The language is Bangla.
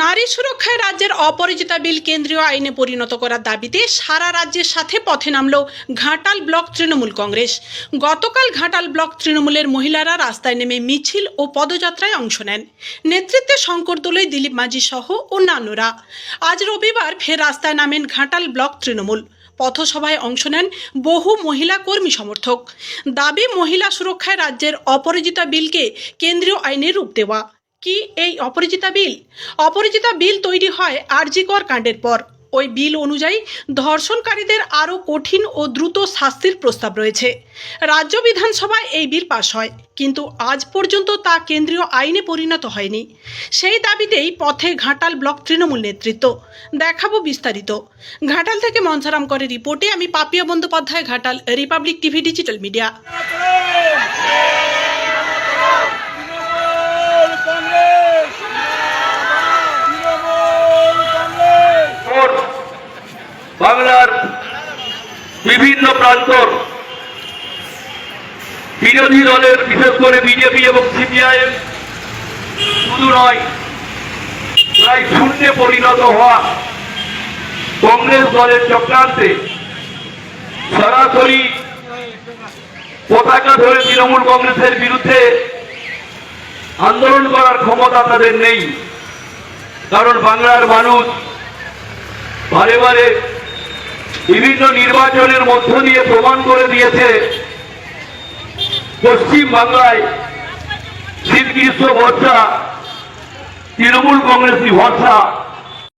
নারী সুরক্ষায় রাজ্যের অপরাজিতা বিল কেন্দ্রীয় আইনে পরিণত করার দাবিতে সারা রাজ্যের সাথে পথে নামল ঘাটাল ব্লক তৃণমূল কংগ্রেস। গতকাল ঘাটাল ব্লক তৃণমূলের মহিলারা রাস্তায় নেমে মিছিল ও পদযাত্রায় অংশ নেন। নেতৃত্বে শঙ্কর দোলই দিলীপ মাঝি সহ অন্যান্যরা। আজ রবিবার ফের রাস্তায় নামেন ঘাটাল ব্লক তৃণমূল। পথসভায় অংশ নেন বহু মহিলা কর্মী সমর্থক। দাবি মহিলা সুরক্ষায় রাজ্যের অপরাজিতা বিলকে কেন্দ্রীয় আইনে রূপ দেওয়া। কি এই অপরিচিতা বিল? অপরিচিতা বিল তৈরি হয় আরজিকর কাণ্ডের পর। ওই বিল অনুযায়ী ধর্ষণকারীদের আরও কঠিন ও দ্রুত শাস্তির প্রস্তাব রয়েছে। রাজ্য বিধানসভায় এই বিল পাশ হয়, কিন্তু আজ পর্যন্ত তা কেন্দ্রীয় আইনে পরিণত হয়নি। সেই দাবিতেই পথে ঘাটাল ব্লক তৃণমূল নেতৃত্ব। দেখাবো বিস্তারিত। ঘাটাল থেকে মনসারাম করে রিপোর্টে আমি Papiya Bandyopadhyay, Ghatal, Republic TV, digital media. বাংলার বিভিন্ন প্রান্তর বিরোধী দলের, বিশেষ করে বিজেপি এবং সিপিআইএম শুধু নয়, প্রায় শূন্যে পরিণত হওয়া কংগ্রেস দলের চক্রান্তে সরাসরি পতাকা ধরে তৃণমূল কংগ্রেসের বিরুদ্ধে আন্দোলন করার ক্ষমতা তাদের নেই। কারণ বাংলার মানুষ বারে বারে বিভিন্ন নির্বাচনের মধ্য দিয়ে প্রমাণ করে দিয়েছে পশ্চিম বাংলায় শীত গ্রীষ্ম ভরসা তৃণমূল কংগ্রেসই ভরসা।